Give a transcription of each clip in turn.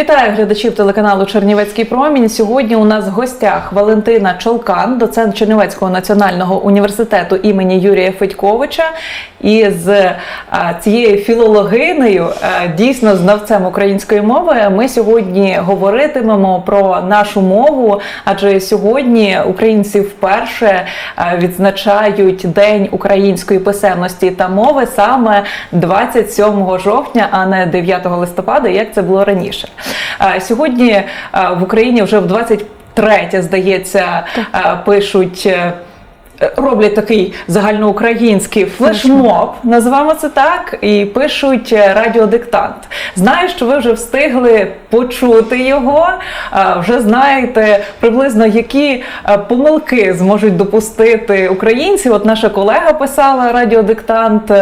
Вітаю глядачів телеканалу Чернівецький промінь. Сьогодні у нас в гостях Валентина Чолкан, доцент Чернівецького національного університету імені Юрія Федьковича. І з цією філологинею, дійсно знавцем української мови, ми сьогодні говоритимемо про нашу мову. Адже сьогодні українці вперше відзначають День української писемності та мови саме 27 жовтня, а не 9 листопада, як це було раніше. Сьогодні в Україні вже в 23 здається, пишуть. е, Роблять такий загальноукраїнський флешмоб, називаємо це так, і пишуть е, радіодиктант. Знаю, що ви вже встигли почути його, вже знаєте приблизно які е, помилки зможуть допустити українці. От наша колега писала радіодиктант.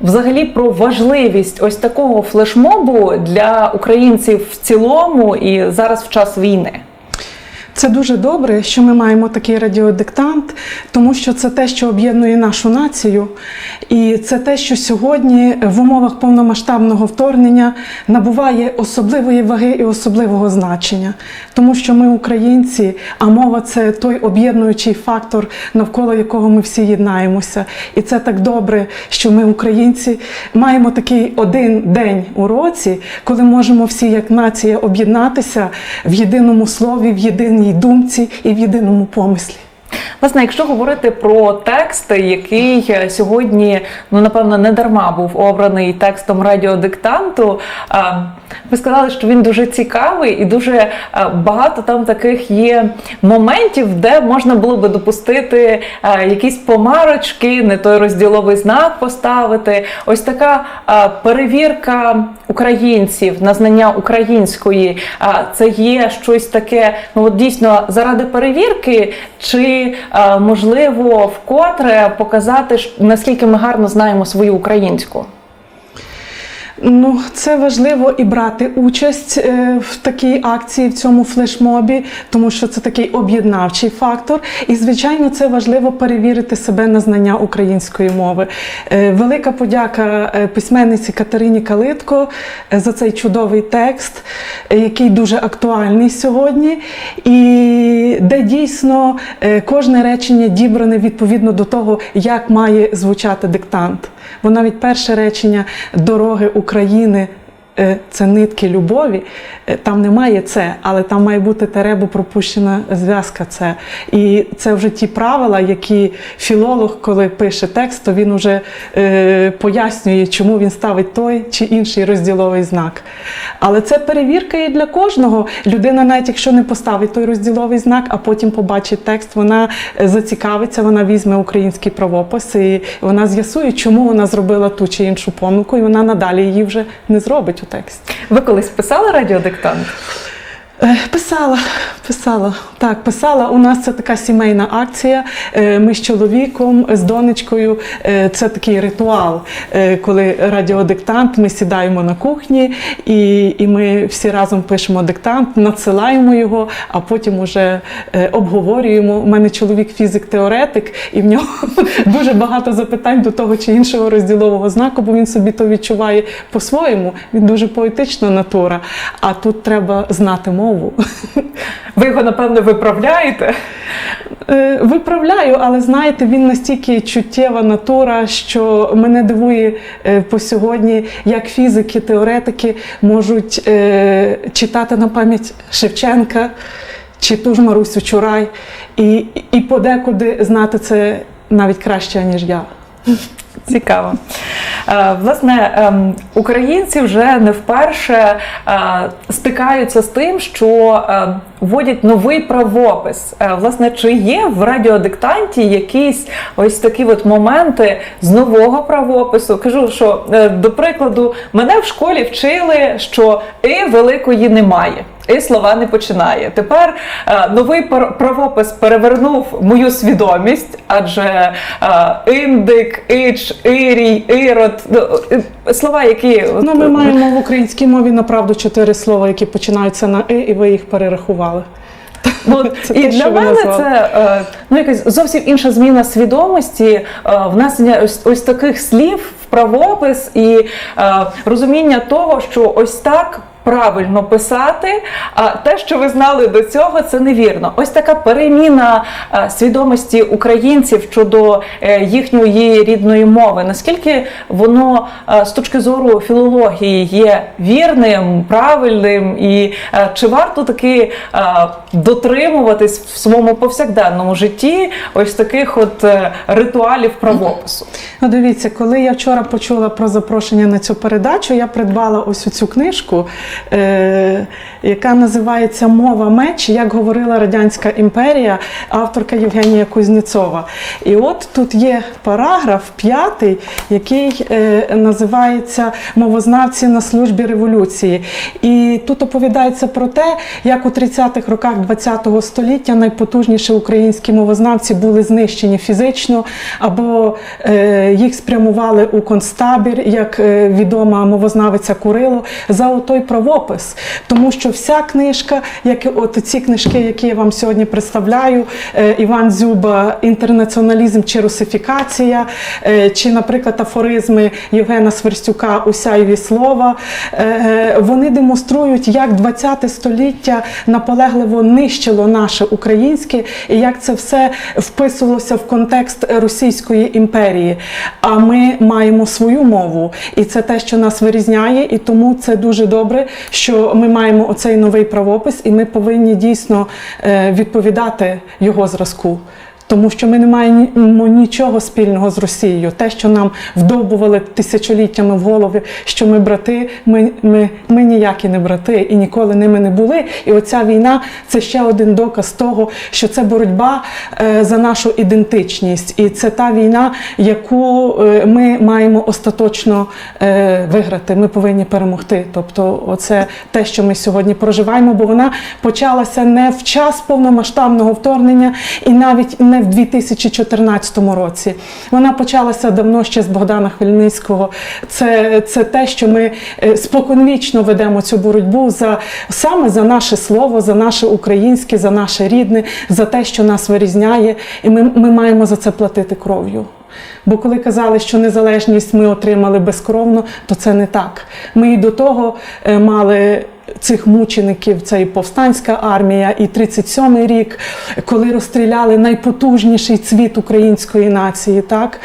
Взагалі про важливість ось такого флешмобу для українців в цілому і зараз в час війни. Це дуже добре, що ми маємо такий радіодиктант, тому що це те, що об'єднує нашу націю, і це те, що сьогодні в умовах повномасштабного вторгнення набуває особливої ваги і особливого значення, тому що ми українці, а мова це той об'єднуючий фактор, навколо якого ми всі єднаємося. І це так добре, що ми, українці, маємо такий один день у році, коли можемо всі як нація об'єднатися в єдиному слові, в єдиній думці і в єдиному помислі. Власне, якщо говорити про текст, який е, сьогодні, ну напевно, не дарма був обраний текстом радіодиктанту, ви сказали, що він дуже цікавий і дуже багато там таких є моментів, де можна було би допустити якісь помарочки, не той розділовий знак поставити. Ось така перевірка українців на знання української. Це є щось таке, ну от дійсно заради перевірки, чи можливо вкотре показати, наскільки ми гарно знаємо свою українську. Ну, це важливо і брати участь е, в такій акції, в цьому флешмобі, тому що це такий об'єднавчий фактор. І, звичайно, це важливо перевірити себе на знання української мови. Е, Велика подяка е, письменниці Катерині Калитко за цей чудовий текст, який дуже актуальний сьогодні, і де дійсно кожне речення дібране відповідно до того, як має звучати диктант. Бо навіть перше речення дороги України. Е, Це нитки любові, Е, там немає це, але там має бути теребо пропущена зв'язка. Це і це вже ті правила, які філолог, коли пише текст, то він вже е, пояснює, чому він ставить той чи інший розділовий знак. Але це перевірка і для кожного. Людина, навіть якщо не поставить той розділовий знак, а потім побачить текст, вона е, зацікавиться, вона візьме український правопис і вона з'ясує, чому вона зробила ту чи іншу помилку, і вона надалі її вже не зробить у тексті. Ви колись писали радіодиктант? Е, Писала, писала. Так, писала. У нас це така сімейна акція. Е, Ми з чоловіком, з донечкою. е, Це такий ритуал, коли радіодиктант, ми сідаємо на кухні і, і ми всі разом пишемо диктант, надсилаємо його, а потім уже обговорюємо. У мене чоловік фізик-теоретик, і в нього дуже багато запитань до того чи іншого розділового знаку, бо він собі то відчуває по-своєму. Він дуже поетична натура. А тут треба знати мову. Ви його напевно виправляєте? Е, Виправляю, але знаєте, він настільки чуттєва натура, що мене дивує е, по сьогодні, як фізики, теоретики можуть е, читати на пам'ять Шевченка чи ту ж Марусю Чурай, і, і подекуди знати це навіть краще, ніж я. Цікаво. Е, Власне, ем, українці вже не вперше е, стикаються з тим, що е, вводять новий правопис. Власне, чи є в радіодиктанті якісь ось такі от моменти з нового правопису? Кажу, що до прикладу, мене в школі вчили, що і великої немає. І слова не починає. Тепер е, новий правопис перевернув мою свідомість, адже е, індик, ич, ірій, ірод ну, е, слова, які Ну, ми маємо в українській мові направду чотири слова, які починаються на «и», і ви їх перерахували. Ну, Це і те, для мене назвали. це е, ну, якась зовсім інша зміна свідомості, е, внесення ось, ось таких слів в правопис і розуміння того, що ось так правильно писати, а те, що ви знали до цього, це невірно. Ось така переміна е, свідомості українців щодо е, їхньої рідної мови. Наскільки воно е, з точки зору філології є вірним, правильним, і чи варто таки дотримуватись в своєму повсякденному житті ось таких от ритуалів правопису? Ну, дивіться, коли я вчора почула про запрошення на цю передачу, я придбала ось цю книжку, яка називається Мова меч, як говорила Радянська імперія, авторка Євгенія Кузнєцова. І от тут є параграф п'ятий, який е, називається Мовознавці на службі революції. І тут оповідається про те, як у 30-х роках ХХ століття найпотужніші українські мовознавці були знищені фізично або е, їх спрямували у концтабір, як е, відома мовознавиця Курило, за отой правопис. Тому що вся книжка, як от ці книжки, які я вам сьогодні представляю, е, Іван Дзюба, інтернаціоналізм чи русифікація, е, чи, наприклад, афоризми Євгена Сверстюка Усяєві слова, е, вони демонструють, як 20 століття наполегливо нищило наше українське і як це все вписувалося в контекст Російської імперії. А ми маємо свою мову, і це те, що нас вирізняє, і тому це дуже добре, що ми маємо оцей новий правопис, і ми повинні дійсно е, відповідати його зразку. Тому що ми не маємо нічого спільного з Росією. Те, що нам вдовбували тисячоліттями в голови, що ми брати, ми, ми, ми ніякі не брати і ніколи ними не були. І оця війна це ще один доказ того, що це боротьба е, за нашу ідентичність, і це та війна, яку е, ми маємо остаточно е, виграти. Ми повинні перемогти. Тобто, оце те, що ми сьогодні проживаємо, бо вона почалася не в час повномасштабного вторгнення і навіть не в 2014 році. Вона почалася давно ще з Богдана Хмельницького. Це, це те, що ми е, споконвічно ведемо цю боротьбу за саме за наше слово, за наше українське, за наше рідне, за те, що нас вирізняє, і ми, ми маємо за це платити кров'ю. Бо коли казали, що незалежність ми отримали безкровно, то це не так. Ми і до того е, мали цих мучеників, це і повстанська армія, і 37-й рік, коли розстріляли найпотужніший цвіт української нації. Так?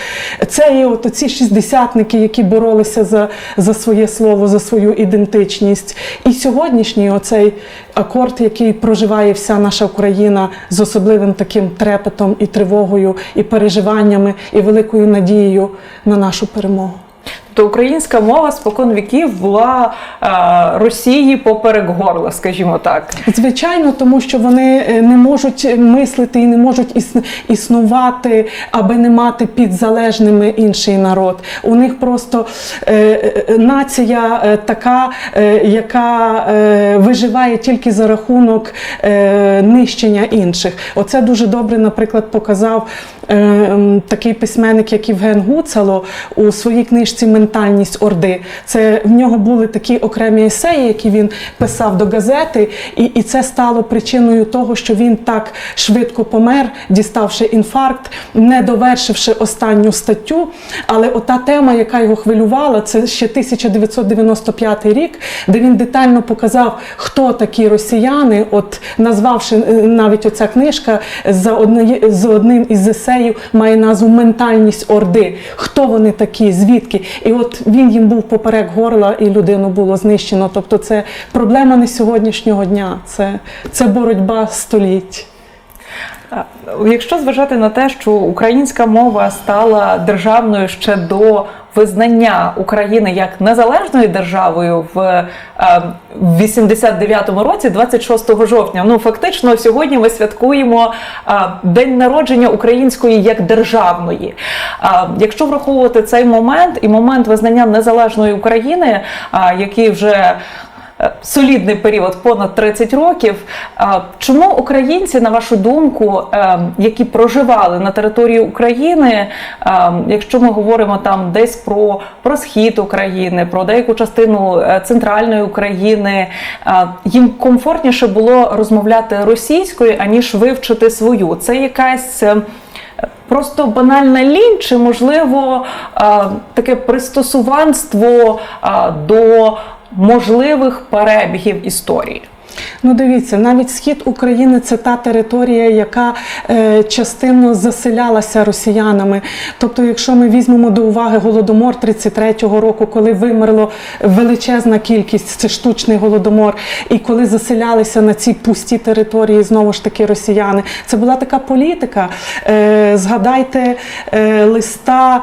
Це і от ці шістдесятники, які боролися за, за своє слово, за свою ідентичність. І сьогоднішній оцей акорд, який проживає вся наша Україна з особливим таким трепетом і тривогою, і переживаннями, і великою надією на нашу перемогу. То українська мова спокон віків була е, Росії поперек горла, скажімо так. Звичайно, тому що вони е, не можуть мислити і не можуть існувати, аби не мати під залежними інший народ. У них просто е, е, нація е, така, е, яка е, виживає тільки за рахунок е, нищення інших. Оце дуже добре, наприклад, показав е, такий письменник, як Євген Гуцало у своїй книжці Ментальність Орди. Це в нього були такі окремі есеї, які він писав до газети, і, і це стало причиною того, що він так швидко помер, діставши інфаркт, не довершивши останню статтю. Але ота тема, яка його хвилювала, це ще 1995 рік, де він детально показав, хто такі росіяни, от назвавши е, навіть оця книжка за одне, з одним із есеїв має назву Ментальність Орди. Хто вони такі, звідки? І от він їм був поперек горла, і людину було знищено. Тобто, це проблема не сьогоднішнього дня, це, це боротьба століть. Якщо зважати на те, що українська мова стала державною ще до визнання України як незалежною державою в е, в 89-му році, 26 жовтня. Ну фактично, сьогодні ми святкуємо е, день народження української як державної. Е, Якщо враховувати цей момент і момент визнання незалежної України, е, який вже е, солідний період, понад 30 років. Чому українці, на вашу думку, е, які проживали на території України, е, якщо ми говоримо там десь про, про схід України, про деяку частину е, центральної України, е, їм комфортніше було розмовляти російською, аніж вивчити свою? Це якась. е, Просто банальна лінь, чи можливо е, таке пристосуванство е, до можливих перебігів історії? Ну, дивіться, навіть схід України це та територія, яка е, частинно заселялася росіянами. Тобто, якщо ми візьмемо до уваги голодомор 33-го року, коли вимерло величезна кількість, це штучний голодомор, і коли заселялися на ці пусті території знову ж таки росіяни, це була така політика. Е, згадайте е, листа.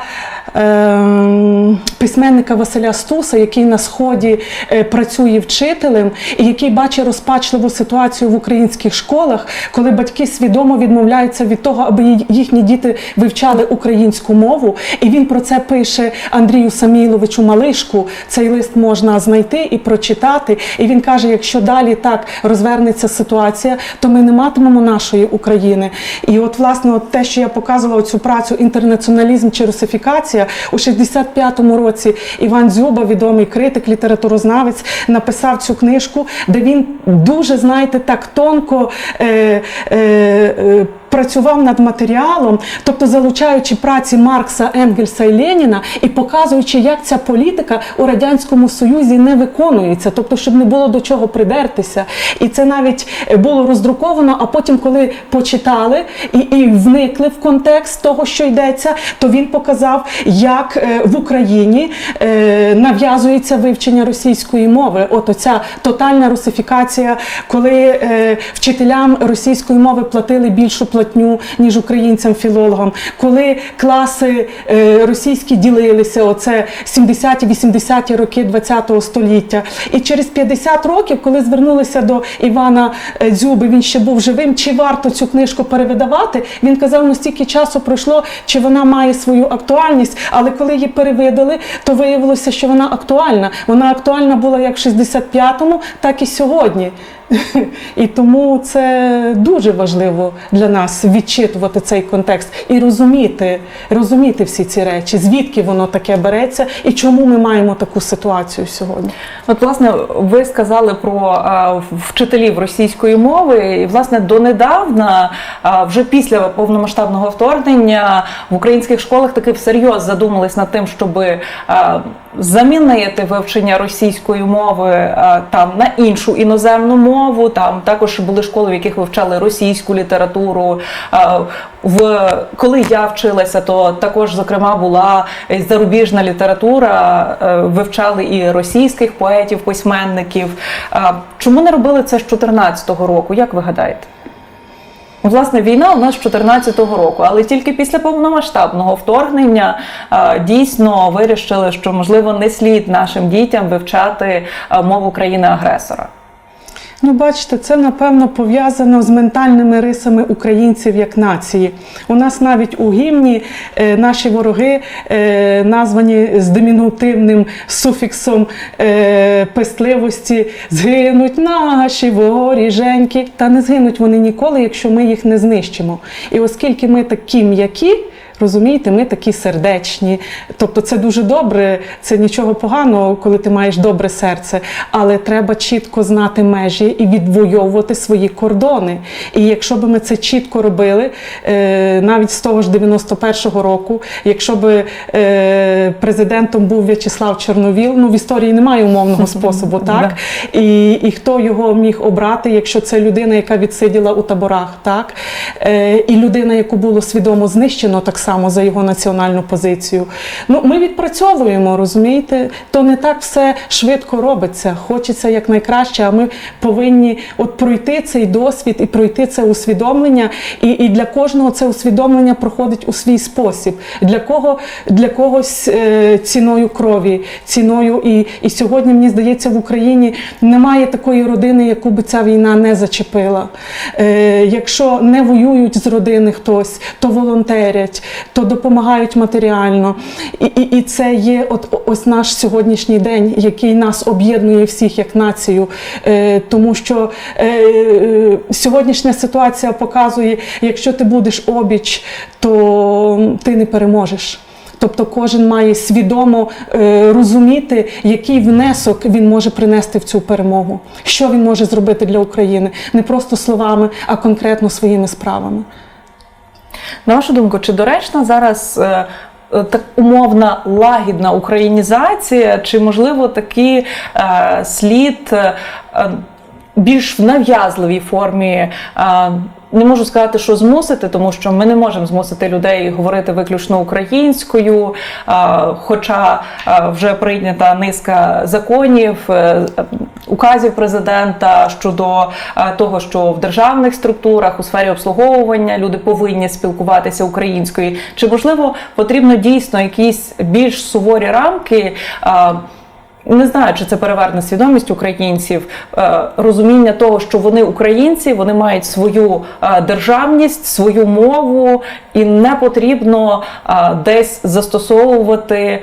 Е, Письменника Василя Стуса, який на сході е, працює вчителем, і який бачить розпачливу ситуацію в українських школах, коли батьки свідомо відмовляються від того, аби їхні діти вивчали українську мову. І він про це пише Андрію Саміловичу Малишку. Цей лист можна знайти і прочитати. І він каже: якщо далі так розвернеться ситуація, то ми не матимемо нашої України. І от, власне, от те, що я показувала цю працю інтернаціоналізм чи русифікація у 65-му році Іван Дзюба, відомий критик, літературознавець, написав цю книжку, де він дуже, знаєте, так тонко. Е, е, е, Працював над матеріалом, тобто залучаючи праці Маркса, Енгельса і Леніна, і показуючи, як ця політика у радянському союзі не виконується, тобто, щоб не було до чого придертися. І це навіть е, було роздруковано. А потім, коли почитали і, і вникли в контекст того, що йдеться, то він показав, як е, в Україні е, нав'язується вивчення російської мови. От оця тотальна русифікація, коли вчителям російської мови платили більшу платню, ніж українцям-філологам, коли класи е, російські ділилися, оце 70-80-ті роки ХХ століття. І через 50 років, коли звернулися до Івана е, Дзюби, він ще був живим, чи варто цю книжку перевидавати, він казав, ну стільки часу пройшло, чи вона має свою актуальність, але коли її перевидали, то виявилося, що вона актуальна. Вона актуальна була як в 65-му, так і сьогодні. І тому це дуже важливо для нас відчитувати цей контекст і розуміти, розуміти всі ці речі, звідки воно таке береться і чому ми маємо таку ситуацію сьогодні. От, власне, ви сказали про е, вчителів російської мови, і власне донедавна, е, вже після повномасштабного вторгнення, в українських школах таки всерйоз задумались над тим, щоб е, замінити вивчення російської мови там на іншу іноземну мову. Там також були школи, в яких вивчали російську літературу. В коли я вчилася, то також зокрема була зарубіжна література, вивчали і російських поетів, письменників. Чому не робили це з 2014 року? Як ви гадаєте? Власне, війна у нас з 2014 року, але тільки після повномасштабного вторгнення дійсно вирішили, що можливо не слід нашим дітям вивчати мову країни-агресора. Ну, бачите, це напевно пов'язано з ментальними рисами українців як нації. У нас навіть у гімні е, наші вороги е, названі з димінутивним суфіксом е, пестливості згинуть наші воріженьки. Та не згинуть вони ніколи, якщо ми їх не знищимо. І оскільки ми такі м'які. Розумієте, ми такі сердечні. Тобто це дуже добре, це нічого поганого, коли ти маєш добре серце, але треба чітко знати межі і відвоювати свої кордони. І якщо б ми це чітко робили, е, навіть з того ж 91-го року, якщо б е, президентом був В'ячеслав Чорновіл, ну в історії немає умовного способу, так? І, і хто його міг обрати, якщо це людина, яка відсиділа у таборах, так? Е, і людина, яку було свідомо знищено так само за його національну позицію. Ну, ми відпрацьовуємо, розумієте? То не так все швидко робиться. Хочеться якнайкраще, а ми повинні от пройти цей досвід і пройти це усвідомлення. І, і для кожного це усвідомлення проходить у свій спосіб. Для кого для когось е, ціною крові, ціною і, і сьогодні, мені здається, в Україні немає такої родини, яку би ця війна не зачепила. Е, якщо не воюють з родини хтось, то волонтерять, то допомагають матеріально. І, і, і це є от ось наш сьогоднішній день, який нас об'єднує всіх як націю. Е, тому що е, е, сьогоднішня ситуація показує, якщо ти будеш обіч, то ти не переможеш. Тобто кожен має свідомо е, розуміти, який внесок він може принести в цю перемогу, що він може зробити для України, не просто словами, а конкретно своїми справами. На вашу думку, чи доречно зараз е, е, так умовна лагідна українізація, чи можливо такий е, слід е, е, більш в нав'язливій формі? Е, не можу сказати, що змусити, тому що ми не можемо змусити людей говорити виключно українською, хоча вже прийнята низка законів, е, указів президента щодо того, що в державних структурах у сфері обслуговування люди повинні спілкуватися українською. Чи можливо потрібно дійсно якісь більш суворі рамки? Не знаю, чи це переверне свідомість українців, е, розуміння того, що вони українці, вони мають свою е, державність, свою мову, і не потрібно е, десь застосовувати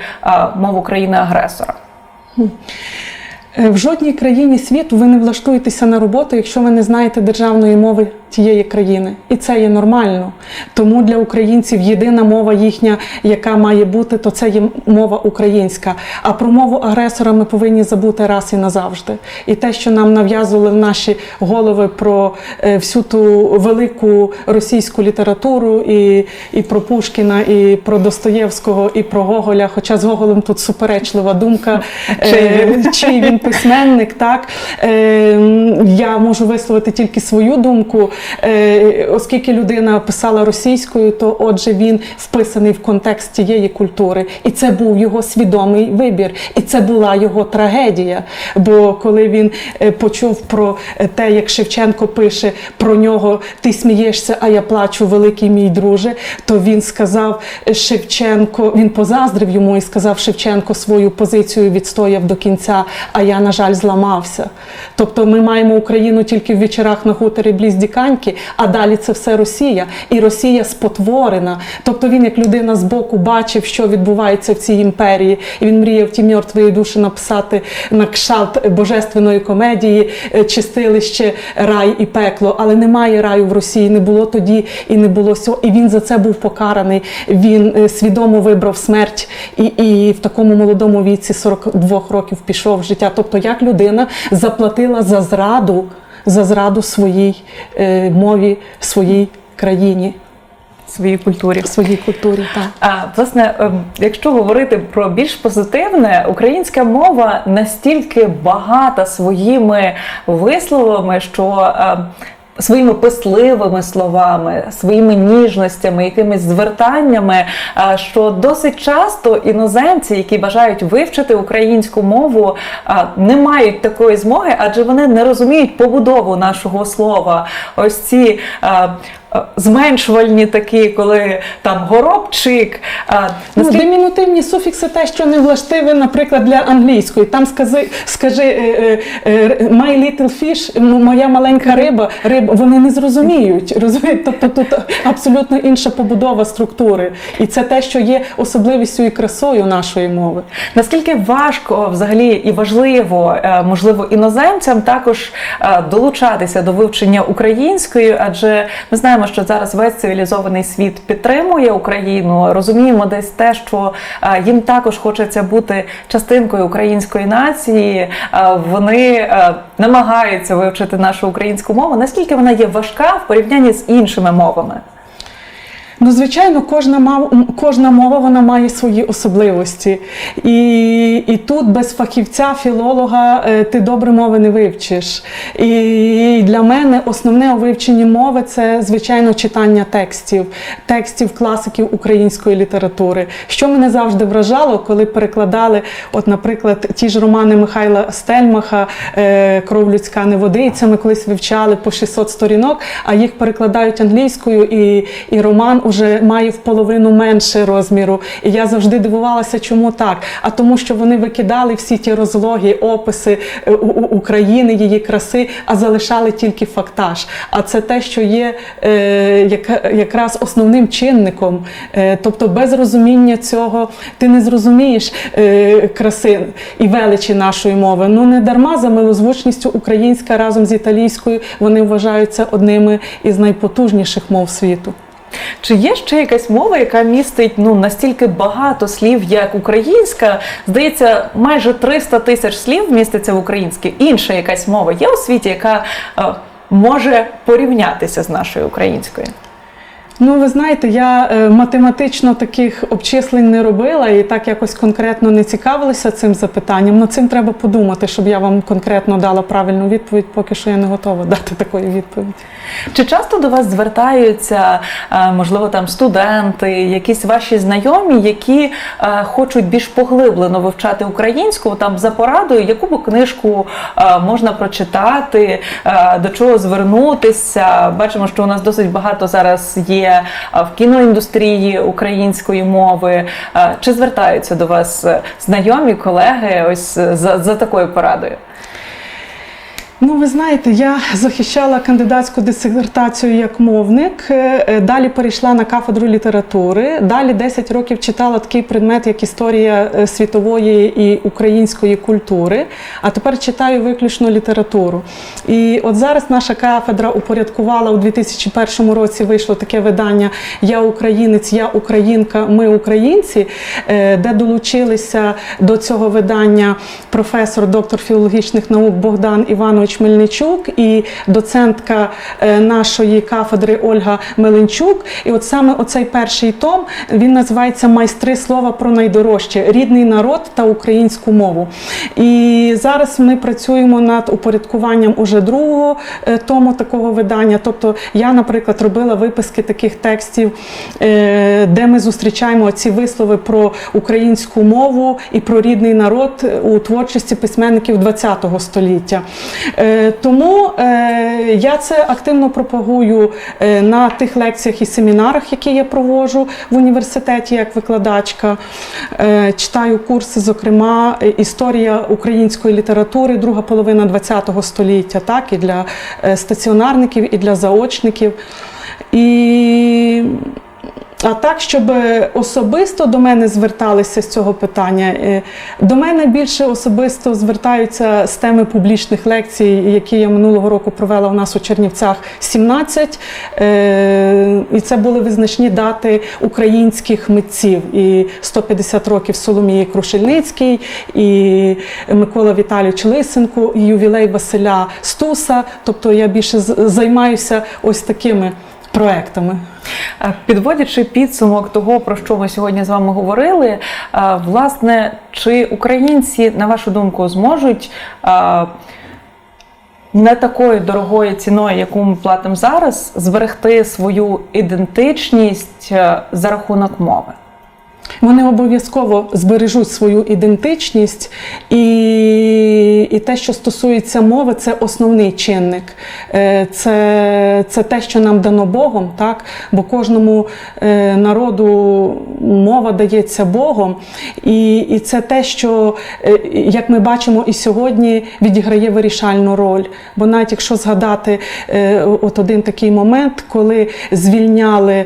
мову країни-агресора. В жодній країні світу ви не влаштуєтеся на роботу, якщо ви не знаєте державної мови тієї країни. І це є нормально. Тому для українців єдина мова їхня, яка має бути, то це є мова українська. А про мову агресора ми повинні забути раз і назавжди. І те, що нам нав'язували в наші голови про е, всю ту велику російську літературу, і, і про Пушкіна, і про Достоєвського, і про Гоголя. Хоча з Гоголем тут суперечлива думка, Чий е, він? письменник, так е, я можу висловити тільки свою думку, оскільки людина писала російською, то отже він вписаний в контекст тієї культури, і це був його свідомий вибір, і це була його трагедія. Бо коли він е, почув про те, як Шевченко пише про нього, ти смієшся, а я плачу, великий мій друже, то він сказав Шевченко, він позаздрив йому і сказав Шевченко свою позицію відстояв до кінця, а я, на жаль, зламався. Тобто ми маємо Україну тільки в вечорах на хуторі бліз Діканьки, а далі це все Росія. І Росія спотворена. Тобто він, як людина з боку, бачив, що відбувається в цій імперії, і він мріяв ті мертвої душі написати на кшалт божественної комедії е, чистилище, рай і пекло. Але немає раю в Росії, не було тоді і не було сього. І він за це був покараний. Він е, свідомо вибрав смерть і, і в такому молодому віці 42 років пішов в життя. Тобто, як людина заплатила за зраду, за зраду своїй е, мові, своїй країні, Своїй культурі. своїй культурі. Так. А власне, ем, якщо говорити про більш позитивне, українська мова настільки багата своїми висловами, що ем, своїми писливими словами, своїми ніжностями, якимись звертаннями, е, що досить часто іноземці, які бажають вивчити українську мову, е, не мають такої змоги, адже вони не розуміють побудову нашого слова. Ось ці е, зменшувальні такі, коли там горобчик. е, Ну, наскільки- димінутивні суфікси те, що не властиве, наприклад, для англійської. Там скажи, скажи е, е, е, my little fish, моя маленька риба, риба, вони не зрозуміють. Розумієте? Тобто тут абсолютно інша побудова структури. І це те, що є особливістю і красою нашої мови. Наскільки важко взагалі і важливо, е, можливо, іноземцям також е, долучатися до вивчення української, адже ми знаємо, що зараз весь цивілізований світ підтримує Україну. Розуміємо десь те, що е, їм також хочеться бути частинкою української нації. Е, Вони е, намагаються вивчити нашу українську мову. Наскільки вона є важка в порівнянні з іншими мовами? Ну, звичайно, кожна мова, кожна мова вона має свої особливості. І, і тут без фахівця, філолога е, ти добре мови не вивчиш. І для мене основне у вивченні мови це, звичайно, читання текстів, текстів класиків української літератури. Що мене завжди вражало, коли перекладали, от, наприклад, ті ж романи Михайла Стельмаха е, Кров людська не водиться. Ми колись вивчали по 600 сторінок, а їх перекладають англійською, і, і роман уже має в половину менше розміру. І я завжди дивувалася, чому так. А тому, що вони викидали всі ті розлоги, описи е, України, її краси, а залишали тільки фактаж. А це те, що є е, якраз основним чинником. Е, тобто, без розуміння цього ти не зрозумієш краси і величі нашої мови. Ну не дарма за милозвучністю українська разом з італійською вони вважаються одними із найпотужніших мов світу. Чи є ще якась мова, яка містить ну настільки багато слів, як українська? Здається, майже 300 тисяч слів міститься в українській. Інша якась мова є у світі, яка е, може порівнятися з нашою українською? Ну, ви знаєте, я е, математично таких обчислень не робила і так якось конкретно не цікавилася цим запитанням. Над цим треба подумати, щоб я вам конкретно дала правильну відповідь. Поки що я не готова дати такої відповіді. Чи часто до вас звертаються, е, можливо, там студенти, якісь ваші знайомі, які е, хочуть більш поглиблено вивчати українську, там за порадою, яку б книжку можна прочитати, до чого звернутися? Бачимо, що у нас досить багато зараз є е, в кіноіндустрії української мови. Е, Чи звертаються до вас е, знайомі, колеги, ось за, за такою порадою? Ну, ви знаєте, я захищала кандидатську дисертацію як мовник. е, е, Далі перейшла на кафедру літератури. Далі 10 років читала такий предмет, як історія е, світової і української культури. А тепер читаю виключно літературу. І от зараз наша кафедра упорядкувала у 2001 році вийшло таке видання Я українець, я українка, ми українці, де долучилися до цього видання професор, доктор філологічних наук Богдан Іванович Мельничук і доцентка е, нашої кафедри Ольга Меленчук. І от саме оцей перший том він називається Майстри слова про найдорожче рідний народ та українську мову. І зараз ми працюємо над упорядкуванням уже другого е, тому такого видання. Тобто я, наприклад, робила виписки таких текстів, е, де ми зустрічаємо ці вислови про українську мову і про рідний народ у творчості письменників ХХ століття. Е, Тому е, я це активно пропагую е, на тих лекціях і семінарах, які я проводжу в університеті як викладачка. Читаю курси, зокрема, історія української літератури, друга половина ХХ століття, так, і для стаціонарників, і для заочників. І а так, щоб особисто до мене зверталися з цього питання, е, до мене більше особисто звертаються з теми публічних лекцій, які я минулого року провела у нас у Чернівцях 17. Е, І це були визначні дати українських митців. І 150 років Соломії Крушельницький, і Микола Віталійович Лисенко, і ювілей Василя Стуса. Тобто я більше займаюся ось такими проектами. Е, Підводячи підсумок того, про що ми сьогодні з вами говорили, е, власне, чи українці, на вашу думку, зможуть е, не такою дорогою ціною, яку ми платимо зараз, зберегти свою ідентичність за рахунок мови? Вони обов'язково збережуть свою ідентичність, і, і те, що стосується мови, це основний чинник. Е, Це, це те, що нам дано Богом, так? бо кожному е, народу мова дається Богом. І, і це те, що, е, як ми бачимо і сьогодні, відіграє вирішальну роль. Бо навіть якщо згадати от один такий момент, коли звільняли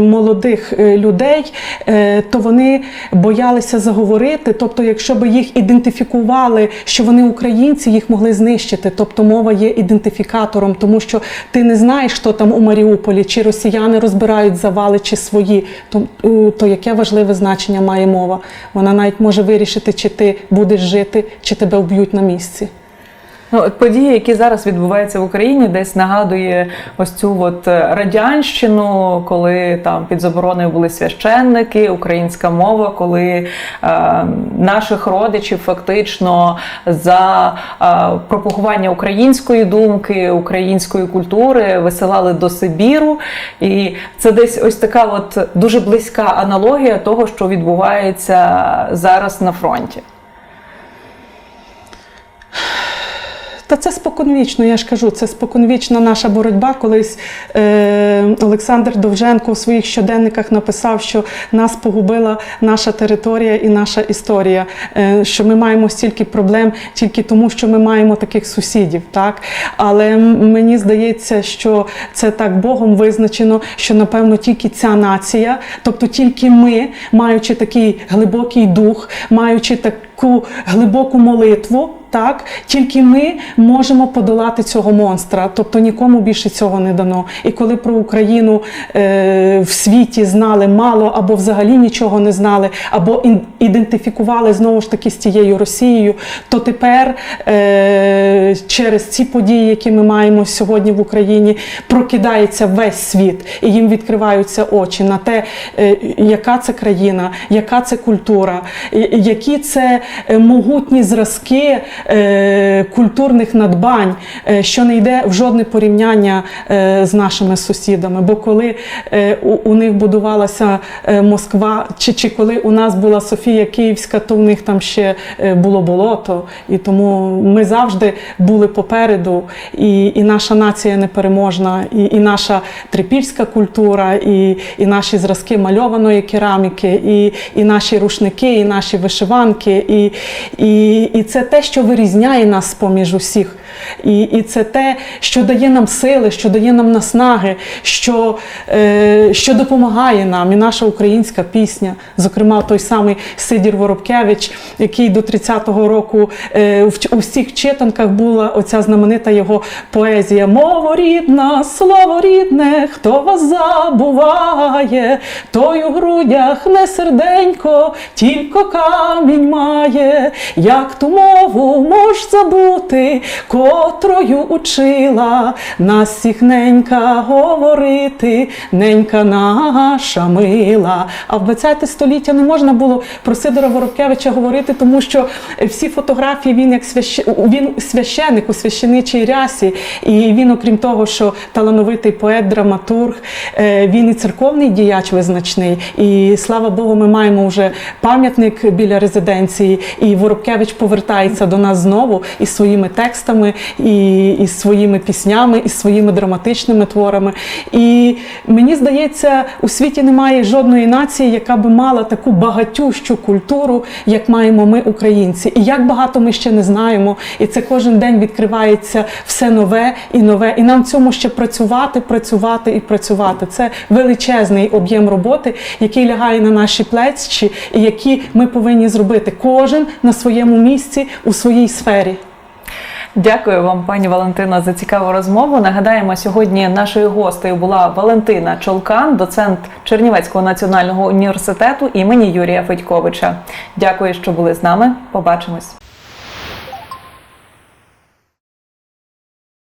молодих е, людей, е, то вони боялися заговорити. Тобто, якщо б їх ідентифікували, що вони українці, їх могли знищити. Тобто мова є ідентифікатором, тому що ти не знаєш, що там у Маріуполі, чи росіяни розбирають завали, чи свої. То, то яке важливе значення має мова? Вона навіть може вирішити, чи ти будеш жити, чи тебе вб'ють на місці. От події, які зараз відбуваються в Україні, десь нагадує ось цю от е, радянщину, коли там під забороною були священники, українська мова, коли е, наших родичів фактично за е, пропагування української думки, української культури висилали до Сибіру. І це десь ось така от дуже близька аналогія того, що відбувається зараз на фронті. Та це споконвічно, я ж кажу, це споконвічна наша боротьба. Колись е, Олександр Довженко у своїх щоденниках написав, що нас погубила наша територія і наша історія, е, що ми маємо стільки проблем тільки тому, що ми маємо таких сусідів. Так? Але мені здається, що це так Богом визначено, що напевно тільки ця нація, тобто тільки ми, маючи такий глибокий дух, маючи таку глибоку молитву так тільки ми можемо подолати цього монстра, тобто нікому більше цього не дано. І коли про Україну е, в світі знали мало або взагалі нічого не знали, або ідентифікували знову ж таки з тією Росією, то тепер е, через ці події, які ми маємо сьогодні в Україні, прокидається весь світ, і їм відкриваються очі на те, е, яка це країна, яка це культура, які це могутні зразки е, культурних надбань, е, що не йде в жодне порівняння е, з нашими сусідами. Бо коли е, у, у них будувалася е, Москва, чи, чи коли у нас була Софія Київська, то в них там ще е, було болото. І тому ми завжди були попереду, і, і наша нація непереможна, і, і наша трипільська культура, і, і наші зразки мальованої кераміки, і, і наші рушники, і наші вишиванки. І, і, і це те, що вирізняє нас поміж усіх. І, і це те, що дає нам сили, що дає нам наснаги, що, е, що допомагає нам. І наша українська пісня, зокрема, той самий Сидір Воробкевич, який до 30-го року е, в, у всіх читанках була оця знаменита його поезія Мова рідна, слово рідне, хто вас забуває, той у грудях не серденько, тільки камінь має, як ту мову мож забути, котрою учила нас всіх ненька говорити, ненька наша мила. А в 20 століття не можна було про Сидора Воробкевича говорити, тому що всі фотографії він як свящ... він священик у священичій рясі, і він, окрім того, що талановитий поет, драматург, е, він і церковний діяч визначний. І слава Богу, ми маємо вже пам'ятник біля резиденції, і Воробкевич повертається до нас знову із своїми текстами, і, і своїми піснями, і своїми драматичними творами. І мені здається, у світі немає жодної нації, яка би мала таку багатющу культуру, як маємо ми, українці. І як багато ми ще не знаємо. І це кожен день відкривається все нове і нове. І нам в цьому ще працювати, працювати і працювати. Це величезний об'єм роботи, який лягає на наші плечі, і які ми повинні зробити кожен на своєму місці у своїй сфері. Дякую вам, пані Валентина, за цікаву розмову. Нагадаємо, сьогодні нашою гостею була Валентина Чолкан, доцент Чернівецького національного університету імені Юрія Федьковича. Дякую, що були з нами. Побачимось.